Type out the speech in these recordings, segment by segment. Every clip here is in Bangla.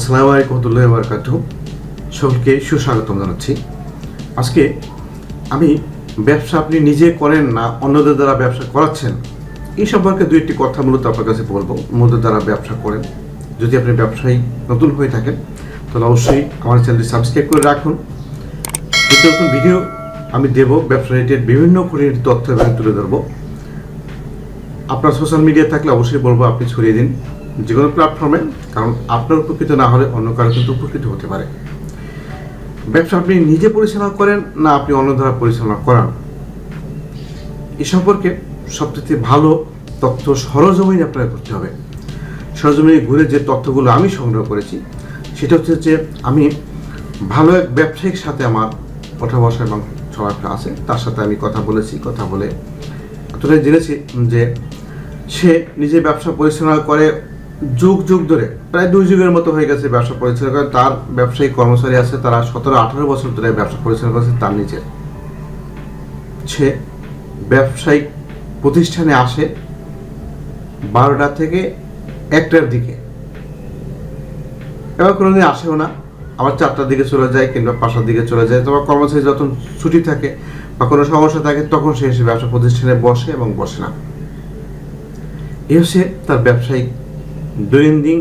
আসসালামু আলাইকুম রহমতুল্লাহ বরকাত সকলকে সুস্বাগতম জানাচ্ছি। আজকে আমি ব্যবসা আপনি নিজে করেন না অন্যদের দ্বারা ব্যবসা করাচ্ছেন, এই সম্পর্কে দু একটি কথা মূলত আপনার কাছে বলব। অন্যদের দ্বারা ব্যবসা করেন। যদি আপনি ব্যবসায়ী নতুন হয়ে থাকেন, তাহলে অবশ্যই আমার চ্যানেলটি সাবস্ক্রাইব করে রাখুন। নতুন ভিডিও আমি দেব, ব্যবসা রিলেটেড বিভিন্ন খুঁটিনাটি তথ্য এবং তুলে ধরবো। আপনার সোশ্যাল মিডিয়া থাকলে অবশ্যই বলব, আপনি ছড়িয়ে দিন। যে কোনো প্ল্যাটফর্মে কারণ আপনার উপকৃত না হলে অন্য কারও কিন্তু উপকৃত হতে পারে। ব্যবসা আপনি নিজে পরিচালনা করেন না আপনি অন্য দ্বারা পরিচালনা করান? এ সম্পর্কে সবচেয়ে ভালো তথ্য সরজমিনে আপনাকে করতে হবে। সরজমিনে ঘুরে যে তথ্যগুলো আমি সংগ্রহ করেছি, সেটা হচ্ছে যে আমি ভালো এক ব্যবসায়িক সাথে আমার ওঠা বসা এবং চলাফেরা আছে। তার সাথে আমি কথা বলেছি, কথা বলে এতটাই জেনেছি যে সে নিজে ব্যবসা পরিচালনা করে যুগ যুগ ধরে, প্রায় দুই যুগের মতো হয়ে গেছে ব্যবসা পরিচালনা করে। তার ব্যবসায়িক কর্মচারী আছে, তারা সতেরো, আঠারো বছর ধরে ব্যবসা পরিচালনা করছে তার নিচে। সে ব্যবসায়িক প্রতিষ্ঠানে আসে বারোটা থেকে একটার দিকে। এবার কোনোদিন আসেও না, আবার চারটার দিকে চলে যায় কিংবা পাঁচটার দিকে চলে যায়। তোমার কর্মচারী যখন ছুটি থাকে বা কোনো সমস্যা থাকে, তখন সে এসে ব্যবসা প্রতিষ্ঠানে বসে এবং বসে না। এ হচ্ছে তার ব্যবসায়িক দৈনন্দিন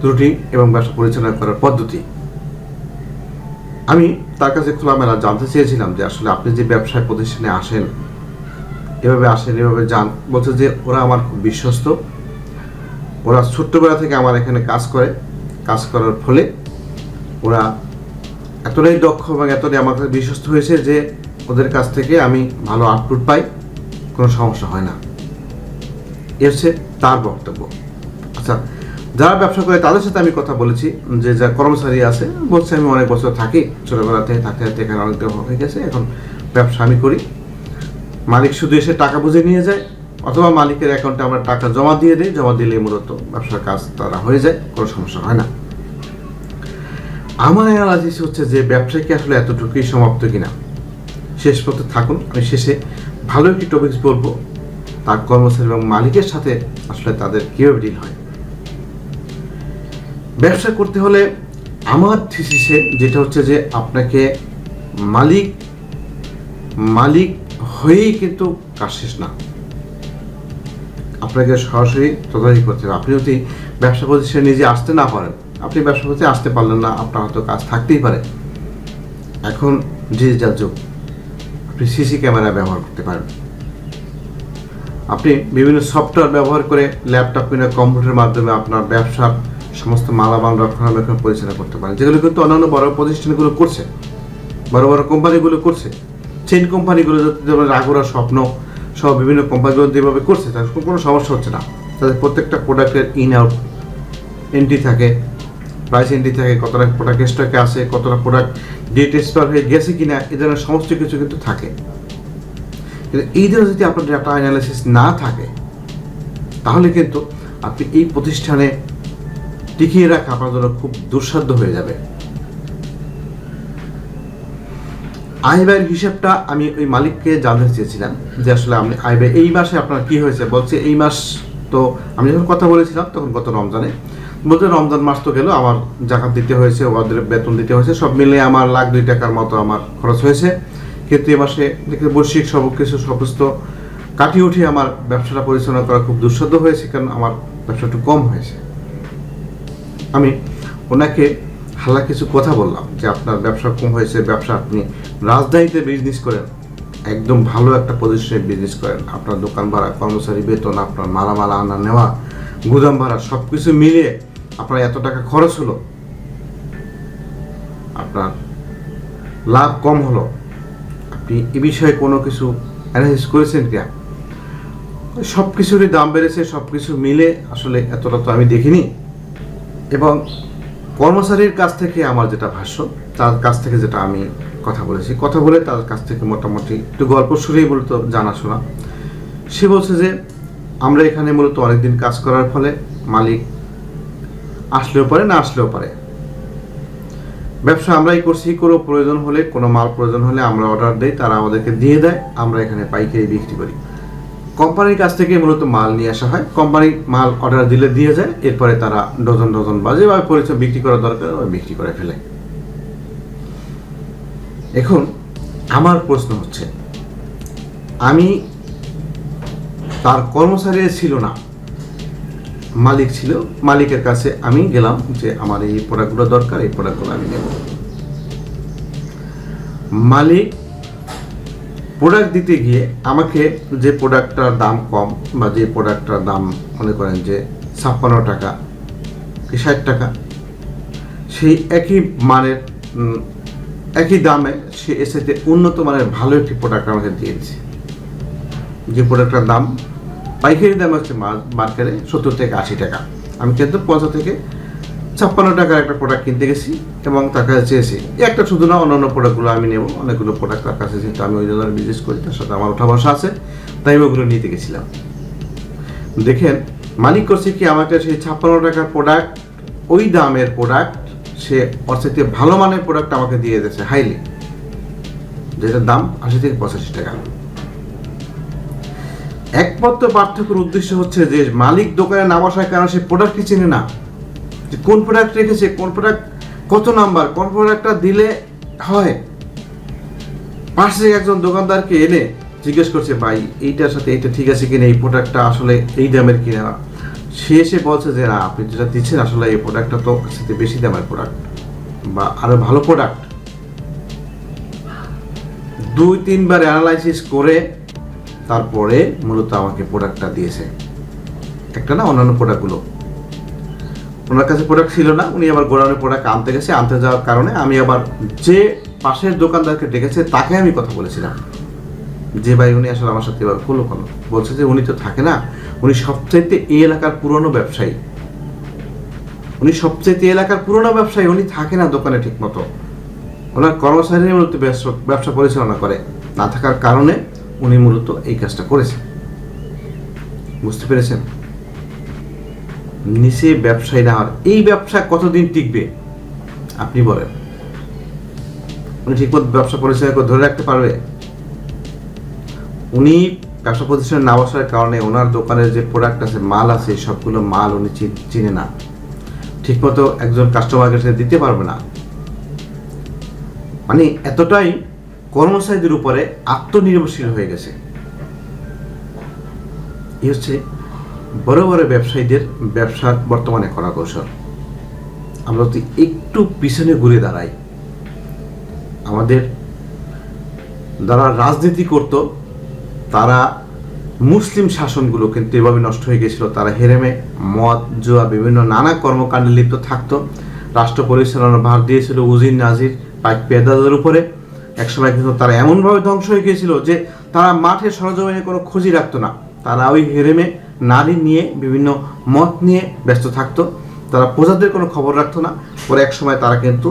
ত্রুটি এবং ব্যবসা পরিচালনা করার পদ্ধতি। আমি তার কাছে খোলামেলা জানতে চেয়েছিলাম যে আসলে আপনি যে ব্যবসায় প্রতিষ্ঠানে আসেন, এভাবে আসেন, এভাবে যান, বলছে যে ওরা আমার খুব বিশ্বস্ত। ওরা ছোট্টবেলা থেকে আমার এখানে কাজ করে। কাজ করার ফলে ওরা এতটাই দক্ষ এবং এতটাই আমার কাছে বিশ্বস্ত হয়েছে যে ওদের কাছ থেকে আমি ভালো আউটপুট পাই, কোনো সমস্যা হয় না। এ হচ্ছে তার বক্তব্য। আচ্ছা যারা ব্যবসা করে তাদের সাথে আমি কথা বলেছি, যে যা কর্মচারী আছে, বলছে আমি অনেক বছর থাকি, ছোটোবেলা থেকে থাকতে থাকতে এখানে অনেক হয়ে গেছে, এখন ব্যবসা আমি করি। মালিক শুধু এসে টাকা বুঝে নিয়ে যায়, অথবা মালিকের অ্যাকাউন্টে আমরা টাকা জমা দিয়ে দিই, জমা দিলে মূলত ব্যবসার কাজ তারা হয়ে যায়, কোনো সমস্যা হয় না। আমার অ্যানালাইসিস হচ্ছে যে ব্যবসা কি আসলে এতটুকুই সমাপ্ত কিনা। শেষ পর্যন্ত থাকুন, আমি শেষে ভালো একটি টপিকস বলব, তার কর্মচারী এবং মালিকের সাথে আসলে তাদের কীভাবে ডিল হয়। ব্যবসা করতে হলে আমার থিসিসে যেটা হচ্ছে যে আপনাকে মালিক মালিক হয়েই কিন্তু কাজ শেষ না। আপনাকে সরাসরি তদারকি করতে হবে। আপনি যদি ব্যবসা প্রতিষ্ঠানে নিজে আসতে না পারেন, আপনি ব্যবসা করতে আসতে পারলেন না, আপনার হয়তো কাজ থাকতেই পারে। এখন ডিজিটাল যুগ, আপনি সিসি ক্যামেরা ব্যবহার করতে পারেন। আপনি বিভিন্ন সফটওয়্যার ব্যবহার করে ল্যাপটপ কিংবা কম্পিউটারের মাধ্যমে আপনার ব্যবসার সমস্ত মালামাল রক্ষণাবেক্ষণ পরিচালনা করতে পারেন। যেগুলো কিন্তু অন্যান্য বড় প্রতিষ্ঠানগুলো করছে, বড় বড় কোম্পানিগুলো করছে। চেইন কোম্পানিগুলো যেমন রাগুরা স্বপ্ন সহ বিভিন্ন কোম্পানিগুলো যেভাবে করছে, তার কোনো সমস্যা হচ্ছে না। তাদের প্রত্যেকটা প্রোডাক্টের ইন আউট এন্ট্রি থাকে প্রাইস এন্ট্রি থাকে, কতটা প্রোডাক্ট স্টকে আছে, কতটা প্রোডাক্ট ডেট এক্সপায়ার হয়ে গেছে কিনা এই ধরনের সমস্ত কিছু কিন্তু থাকে। কিন্তু এই ধরনের যদি আপনার ডাটা অ্যানালাইসিস না থাকে, তাহলে কিন্তু আপনি এই প্রতিষ্ঠানে টিকিয়ে রাখা, আপনার জন্য খুব দুঃসাধ্য হয়ে যাবে। আয় ব্যয়ের হিসাবটা আমি ওই মালিককে জানতে চেয়েছিলাম যে আসলে আপনি আয় ব্যয় এই মাসে আপনার কি হয়েছে? বলছে, এই মাস তো আমি যখন কথা বলেছিলাম তখন গত রমজানে বলতে রমজান মাস তো গেল, আমার জাকাত দিতে হয়েছে, ওদের বেতন দিতে হয়েছে, সব মিলে আমার লাখ দুই টাকার মতো আমার খরচ হয়েছে। কিন্তু এ মাসে বৈশ্বিক সব কিছু সমস্ত কাটিয়ে উঠে আমার ব্যবসাটা পরিচালনা করা খুব দুঃসাধ্য হয়েছে, কারণ আমার ব্যবসা একটু কম হয়েছে। আমি ওনাকে হাল্লা কিছু কথা বললাম যে আপনার ব্যবসা কম হয়েছে, ব্যবসা আপনি রাজধানীতে বিজনেস করেন, একদম ভালো একটা পজিশনে বিজনেস করেন। আপনার দোকান ভাড়া, কর্মচারী বেতন, আপনার মালামালা আনা নেওয়া, গুদাম ভাড়া সব কিছু মিলিয়ে আপনার এত টাকা খরচ হলো। আপনার লাভ কম হলো। আপনি এ বিষয়ে কোনো কিছু অ্যানালাইসিস করেছেন কিনা সব কিছুরই দাম বেড়েছে সব কিছু মিলে আসলে এতটা তো আমি দেখিনি। এবং কর্মচারীর কাছ থেকে আমার যেটা ভাষ্য, তার কাছ থেকে যেটা আমি কথা বলেছি। কথা বলে তার কাছ থেকে মোটামুটি একটু গল্প শুনেই মূলত জানাশোনা। সে বলছে যে, আমরা এখানে মূলত অনেকদিন কাজ করার ফলে মালিক আসলেও পারে, না আসলেও পারে। ব্যবসা আমরাই করছি, কোনো প্রয়োজন হলে, কোনো মাল প্রয়োজন হলে আমরা অর্ডার দেই, তারা আমাদেরকে দিয়ে দেয়, আমরা এখানে পাইকারি বিক্রি করি। কোম্পানির কাছ থেকে মূলত মাল নিয়ে আসা হয়। কোম্পানি মাল অর্ডার দিলে দিয়ে যায়, এরপরে তারা ডজন ডজন বা যেভাবে পরিচয় বিক্রি করা দরকার বিক্রি করে ফেলে। এখন আমার প্রশ্ন হচ্ছে, আমি তার কর্মচারী ছিল না, মালিক ছিল, মালিকের কাছে আমি গেলাম যে আমার এই প্রোডাক্টগুলো দরকার, এই প্রোডাক্টগুলো আমি নেব। মালিক প্রোডাক্ট দিতে গিয়ে আমাকে যে প্রোডাক্টটার দাম কম বা যে প্রোডাক্টটার দাম মনে করেন যে ছাপ্পান্ন টাকা, কি ষাট টাকা, সেই একই মানের একই দামে সে এর সাথে উন্নত মানের ভালো একটি প্রোডাক্ট আমাকে দিয়েছে। যে প্রোডাক্টটার দাম, পাইকারি দাম হচ্ছে মার্কেটে সত্তর থেকে আশি টাকা। আমি কিন্তু পঞ্চাশ থেকে ছাপ্পান্ন টাকার একটা প্রোডাক্ট কিনতে গেছি এবং তার কাছে চেয়েছি একটা শুধু না, অন্যান্য প্রোডাক্টগুলো আমি নেব। অনেকগুলো প্রোডাক্ট তার কাছে যেহেতু আমি ওই জন্য বিজনেস করি, তার সাথে আমার ওঠা বসা আছে, তাই ওগুলো নিতে গেছিলাম। দেখেন, মালিক করছে কি, আমাকে সেই ছাপ্পান্ন টাকার প্রোডাক্ট ওই দামের প্রোডাক্ট সে সাথে ভালো মানের প্রোডাক্ট আমাকে দিয়ে দিয়েছে হাইলি যেটার দাম আশি থেকে পঁচাশি টাকা। একমাত্র পার্থক্যের উদ্দেশ্য হচ্ছে যে, মালিক দোকানে না বসার কারণে সে প্রোডাক্টই চেনে না। যে কোন প্রোডাক্ট রেখেছে, কোন প্রোডাক্ট কত নাম্বার কোন প্রোডাক্টটা দিলে হয়? পাশে একজন দোকানদারকে এনে জিজ্ঞেস করছে, ভাই, এইটার সাথে এইটা ঠিক আছে কিনা? এই প্রোডাক্টটা আসলে এই দামের কিনা? সে এসে বলছে যে, না, আপনি যেটা দিচ্ছেন আসলে এই প্রোডাক্টটা তো সাথে বেশি দামের প্রোডাক্ট বা আরও ভালো প্রোডাক্ট দুই, তিনবার অ্যানালাইসিস করে তারপরে মূলত আমাকে প্রোডাক্টটা দিয়েছে। একটা না অন্যান্য প্রোডাক্টগুলো ওনার কাছে প্রোডাক্ট ছিল না, উনি আবার গোডাউনের প্রোডাক্ট আনতে গেছে, আনতে যাওয়ার কারণে আমি আবার যে পাশের দোকানদারকে ডেকেছে, তাকে আমি কথা বলেছিলাম। যে ভাই, উনি আসলে আমার সাথে এবার করল কেন? বলছে যে উনি তো থাকে না, উনি সবচাইতে এই এলাকার পুরনো ব্যবসায়ী। উনি সবচাইতে এলাকার পুরনো ব্যবসায়ী, উনি থাকে না দোকানে ঠিক মতো ওনার কর্মচারী মূলত ব্যবসা পরিচালনা করে। না থাকার কারণে উনি মূলত এই কাজটা করেছেন। বুঝতে পেরেছেন? নিচে ব্যবসায়ী না হওয়ার। এই ব্যবসা কতদিন টিকবে? আপনি বলেন। উনি ঠিকমতো ব্যবসা পরিচালনা ধরে রাখতে পারবে? উনি ব্যবসা প্রতিষ্ঠানে না বসার কারণে ওনার দোকানের যে প্রোডাক্ট আছে, মাল আছে, সবগুলো মাল উনি চিনে না। ঠিকমতো একজন কাস্টমারকে সে দিতে পারবে না। মানে এতটাই কর্মচারীদের উপরে আত্মনির্ভরশীল হয়ে গেছে। এই হচ্ছে বড় বড় ব্যবসায়ীদের ব্যবসার বর্তমানে করা কৌশল। আমরা যদি একটু পিছনে ঘুরে দাঁড়াই, আমাদের যারা রাজনীতি করত, তারা মুসলিম শাসনগুলো কিন্তু এভাবে নষ্ট হয়ে গেছিল। তারা হেরেমে, মদ, জুয়া, বিভিন্ন নানা কর্মকাণ্ডে লিপ্ত থাকতো। রাষ্ট্র পরিচালনার ভার দিয়েছিল উজির নাজির পাইক পেদাদের উপরে। একসময় কিন্তু তারা এমনভাবে ধ্বংস হয়ে গিয়েছিল যে তারা মাঠে সরজমিনে কোনো খোঁজই রাখতো না। তারা ওই হেরেমে নারী নিয়ে, বিভিন্ন মত নিয়ে ব্যস্ত থাকতো। তারা প্রজাদের কোনো খবর রাখতো না। পরে এক সময় তারা কিন্তু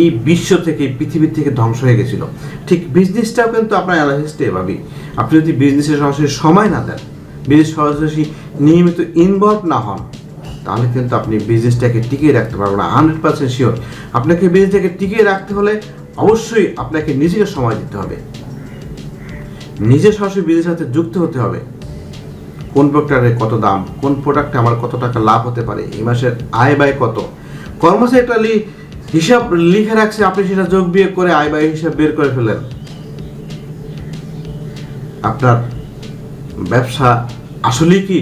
এই বিশ্ব থেকে পৃথিবী থেকে ধ্বংস হয়ে গেছিল। ঠিক বিজনেসটাও কিন্তু আপনার অ্যানালিসিসটা এভাবেই আপনি যদি বিজনেসে সরাসরি সময় না দেন বিজনেস সরাসরি নিয়মিত ইনভলভ না হন, তাহলে কিন্তু আপনি বিজনেসটাকে টিকিয়ে রাখতে পারবেন না হান্ড্রেড পার্সেন্ট শিওর আপনাকে বিজনেসটাকে টিকিয়ে রাখতে হলে অবশ্যই আপনাকে নিজেকে সময় দিতে হবে। নিজে সরাসরি বিজনেসের সাথে যুক্ত হতে হবে। কোন প্রোডাক্টের কত দাম, কোন প্রোডাক্টে আমার কত টাকা লাভ হতে পারে, এই মাসের আয় ব্যয় কত? কর্মচারী হিসাব লিখে রাখছে, আপনি সেটা যোগ বিয়োগ করে আয় ব্যয় হিসাব বের করে ফেলেন আপনার ব্যবসা আসলেই কি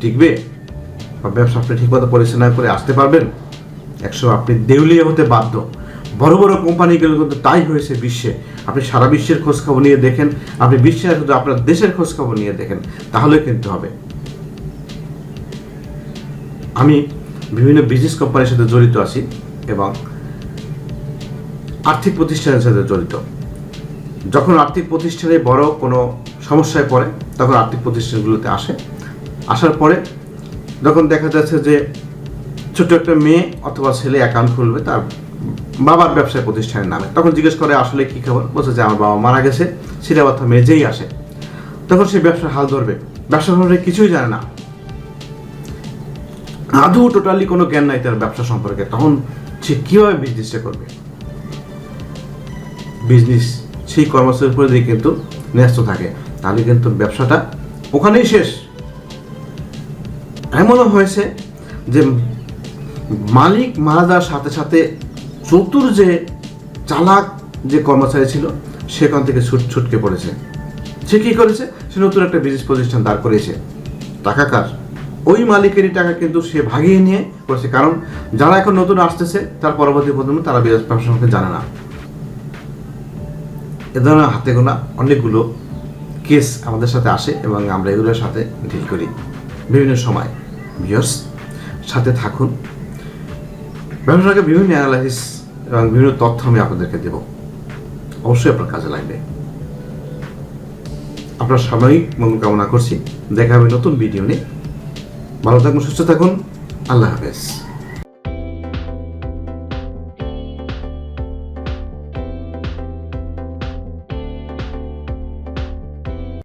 টিকবে? বা ব্যবসা আপনি ঠিকমতো পরিচালনা করে আসতে পারবেন? একশো আপনি দেউলিয়া হতে বাধ্য। বড় বড় কোম্পানিগুলো কিন্তু তাই হয়েছে বিশ্বে। আপনি সারা বিশ্বের খোঁজ খবর নিয়ে দেখেন, আপনি বিশ্বের শুধু আপনার দেশের খোঁজ খবর নিয়ে দেখেন, তাহলে কিন্তু হবে। আমি বিভিন্ন বিজনেস কোম্পানির সাথে জড়িত আছি এবং আর্থিক প্রতিষ্ঠানের সাথে জড়িত। যখন আর্থিক প্রতিষ্ঠানে বড় কোনো সমস্যায় পড়ে, তখন আর্থিক প্রতিষ্ঠানগুলোতে আসে। আসার পরে যখন দেখা যাচ্ছে যে ছোট একটা মেয়ে অথবা ছেলে অ্যাকাউন্ট খুলবে, তার বাবার ব্যবসায় প্রতিষ্ঠানের নামে। তখন জিজ্ঞেস করে, আসলে কি খবর? বলছে যে, আমার বাবা মারা গেছে সেটা অর্থ মেজেই আসে। তখন সে ব্যবসার হাল ধরবে। ব্যবসা সম্পর্কে কিছুই জানে না। আদৌ টোটালি কোনো জ্ঞান নাই তার ব্যবসা সম্পর্কে। তখন সে কীভাবে বিজনেসটা করবে? বিজনেস সেই কর্মচারীর উপরে দিয়ে কিন্তু ন্যস্ত থাকে। তাহলে কিন্তু ব্যবসাটা ওখানেই শেষ। এমনও হয়েছে যে মালিক মারা যাওয়ার সাথে সাথে চতুর যে চালাক যে কর্মচারী ছিল সেখান থেকে ছুট ছুটকে পড়েছে। সে কী করেছে? সে নতুন একটা বিজনেস প্রতিষ্ঠান দাঁড় করেছে টাকা কার? ওই মালিকেরই টাকা কিন্তু সে ভাগিয়ে নিয়ে করেছে। কারণ যারা এখন নতুন আসতেছে, তার পরবর্তী প্রজন্ম তারা বিজনেস সম্পর্কে জানে না। এ ধরনের হাতে গোনা অনেকগুলো কেস আমাদের সাথে আসে এবং আমরা এগুলোর সাথে ডিল করি। বিভিন্ন সময় ভিউয়ার্স সাথে থাকুন। ব্যবসাকে বিভিন্ন অ্যানালাইসিস এবং বিভিন্ন তথ্য আমি আপনাদেরকে দেব। অবশ্যই আপনার কাজে লাগবে। আপনার সাময়িক মঙ্গল কামনা করছি। দেখা হবে নতুন ভিডিও নিয়ে। ভালো থাকুন, সুস্থ থাকুন। আল্লাহ হাফেজ।